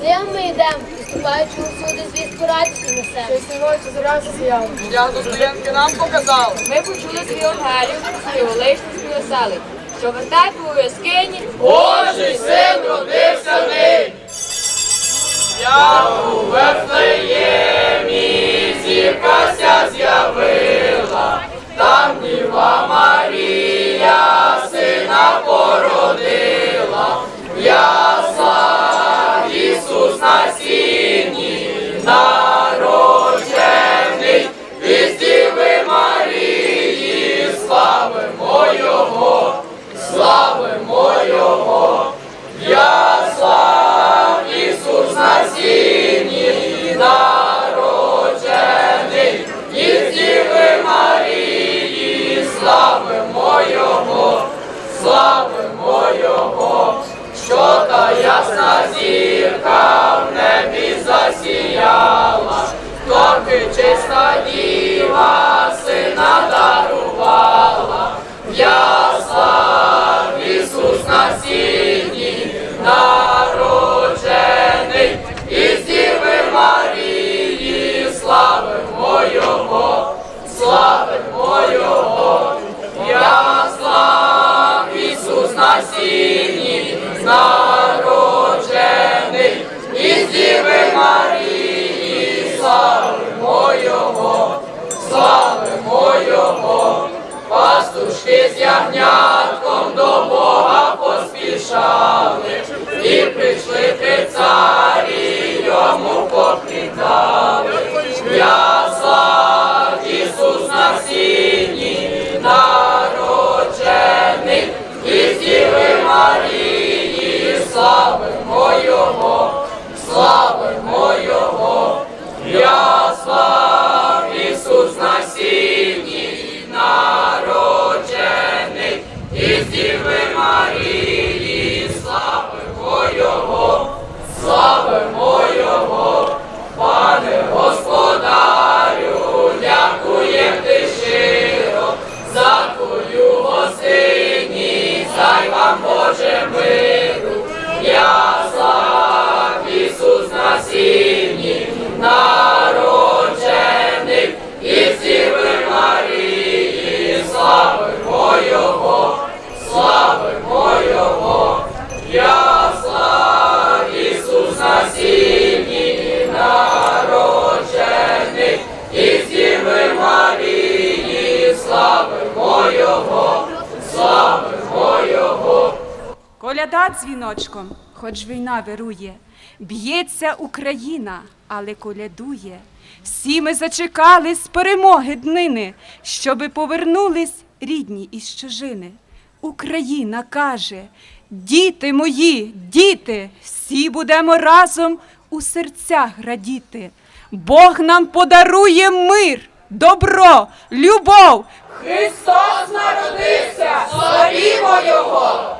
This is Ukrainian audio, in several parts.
Де ми йдемо, вступаючи усюди, звістку радісну несемо. Чеснівочі зоря засіяла. Шлях до стоянки нам показали. Ми почули з Євангелію, з Єволичницької оселі, що вертепу у яскині Божий син родився нині. Я у Вифлеємі зіркася з'явила, там Діва Марія сина породила, Ісус на сіні Дзвіночком, хоч війна вирує, б'ється Україна, але колядує. Всі ми зачекали з перемоги днини, щоби повернулись рідні із чужини. Україна каже: Діти мої, діти, всі будемо разом у серцях радіти. Бог нам подарує мир, добро, любов. Христос народився, славімо Його!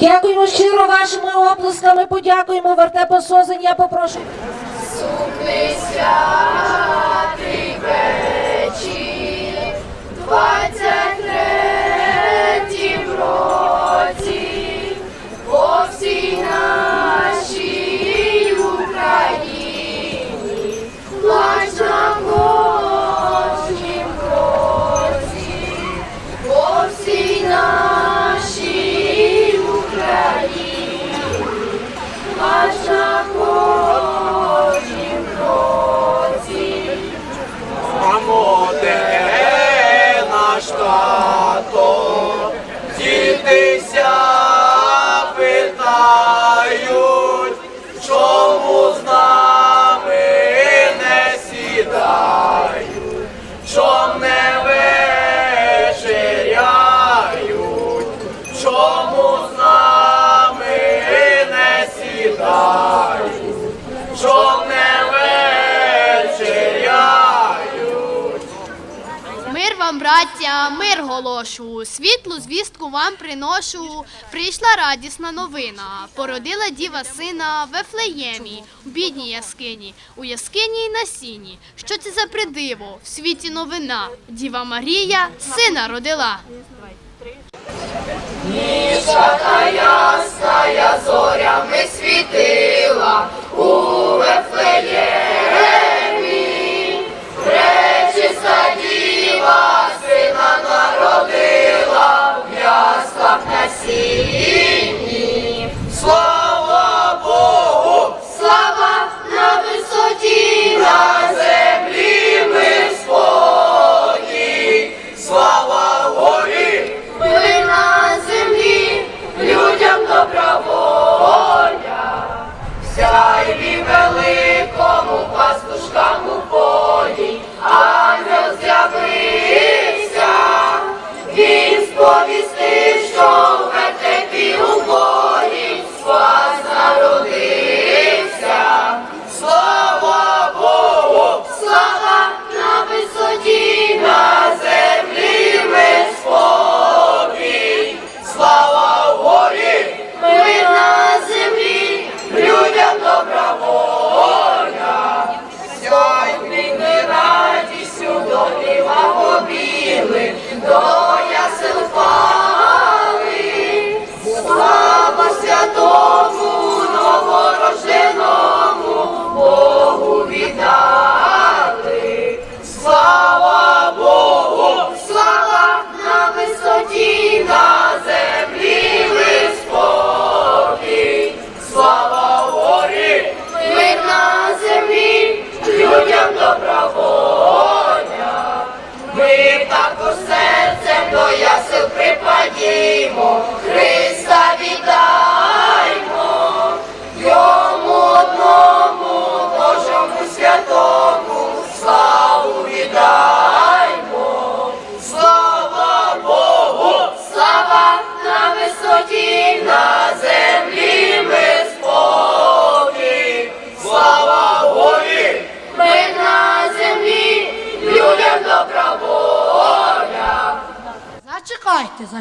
Дякуємо щиро вашими оплесками, подякуємо вертепу Созень, я попрошу. Сумний питають, чому з нами не сідають, чом не вечеряють, чому з нами не сідають, вам, браття, мир голошу, світлу звістку вам приношу. Прийшла радісна новина. Породила діва сина в Ефлеємі, у бідній яскині, у яскині й на сіні. Що це за придиво? В світі новина. Діва Марія сина родила. Ніша та ясна зорями світила у Ефлеємі, речі саді. Діва, сина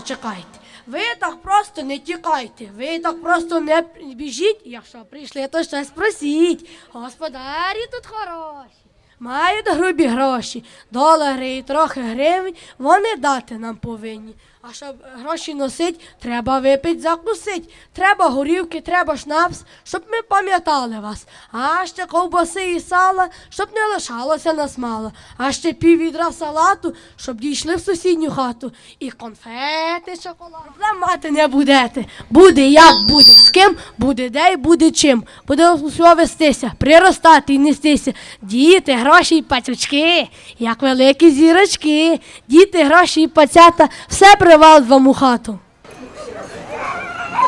зачекайте. Ви так просто не тікайте, ви так просто не біжіть, якщо прийшли, то щось просіть. Господарі тут хороші. Мають грубі гроші, долари і трохи гривень, вони дати нам повинні. А щоб гроші носить, треба випить, закусить. Треба горівки, треба шнапс, щоб ми пам'ятали вас. А ще ковбаси і сала, щоб не лишалося нас мало. А ще пів відра салату, щоб дійшли в сусідню хату. І конфети, шоколад. Проблем мати не будете. Буде як буде, з ким, буде де і буде чим. Буде усе вестися, приростати і нестися. Діти, гроші і пацючки, як великі зірочки. Діти, гроші і пацята, все привалить вам хату.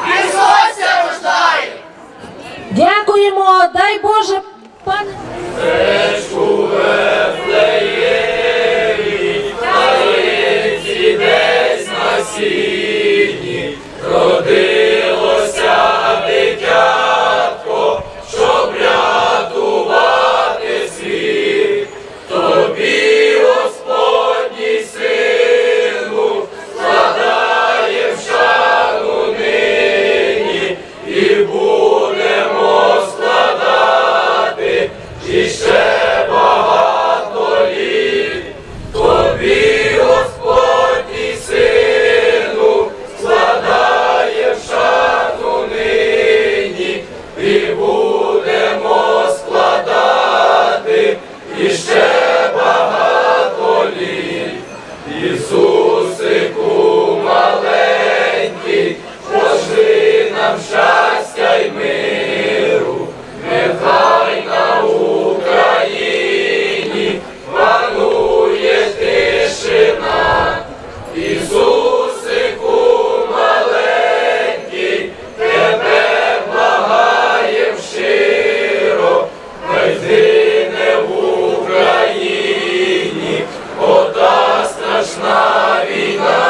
І сонця рождає. Дякуємо, дай Боже, пане. Десь на. Viva.